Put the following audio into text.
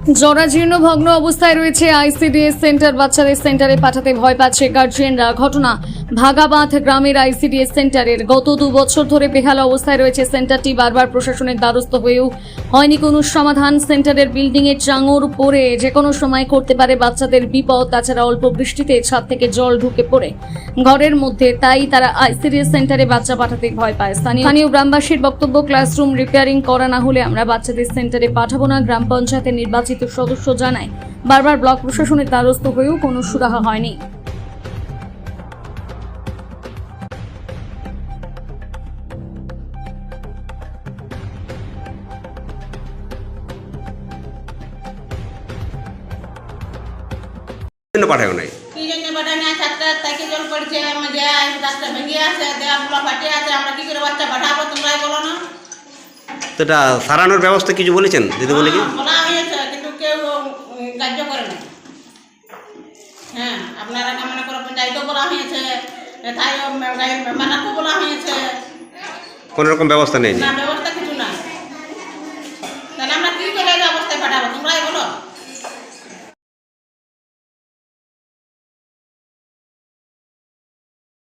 জরাজীর্ণ ভগ্ন অবস্থায় রয়েছে আইসিডিএস সেন্টার। বাচ্চাদের সেন্টারে পাঠাতে ভয় পাচ্ছে গার্জিয়ানরা। ঘটনা ভাগাবাঁধ গ্রামের আইসিডিএস সেন্টারের। গত দু বছর ধরে বেহাল অবস্থায় রয়েছে সেন্টারটি। বারবার প্রশাসনের দ্বারস্থ হয়েও হয়নি কোনো সমাধান। সেন্টারের বিল্ডিং এর চাঙর পড়ে যে কোনো সময় করতে পারে বাচ্চাদের বিপদ। তাছাড়া অল্প বৃষ্টিতে ছাদ থেকে জল ঢুকে পড়ে ঘরের মধ্যে। তাই তারা আইসিডিএস সেন্টারে বাচ্চা পাঠাতে ভয় পায়। স্থানীয় গ্রামবাসীর বক্তব্য, ক্লাসরুম রিপেয়ারিং করা না হলে আমরা বাচ্চাদের সেন্টারে পাঠাবো না। গ্রাম পঞ্চায়েতের নির্বাচিত সদস্য জানায়। বারবার ব্লক প্রশাসনের দ্বারস্থ হয়েও কোনো সুরাহা হয়নি। জন্য নাই। কি জন্য বাটা না ছাত্র তাকে জল পড়ছে আমাদের রাস্তা ভেঙে আছে দেয়ালগুলো ফাটে আছে আমরা কি করে বাচ্চা পাঠাবো তোমরাই বলো না? তো এটা সারানোর ব্যবস্থা কিছু বলেছেন দিদি বলে কি? কার্য করে না হ্যাঁ আপনারা মনে করে পঞ্চায়েতও বলা হয়েছে তাই বলা হয়েছে। রকম ব্যবস্থা নেই। না ব্যবস্থা কিছু না তাহলে আমরা কি করে অবস্থায় পাঠাবো? তোমরাই বলো।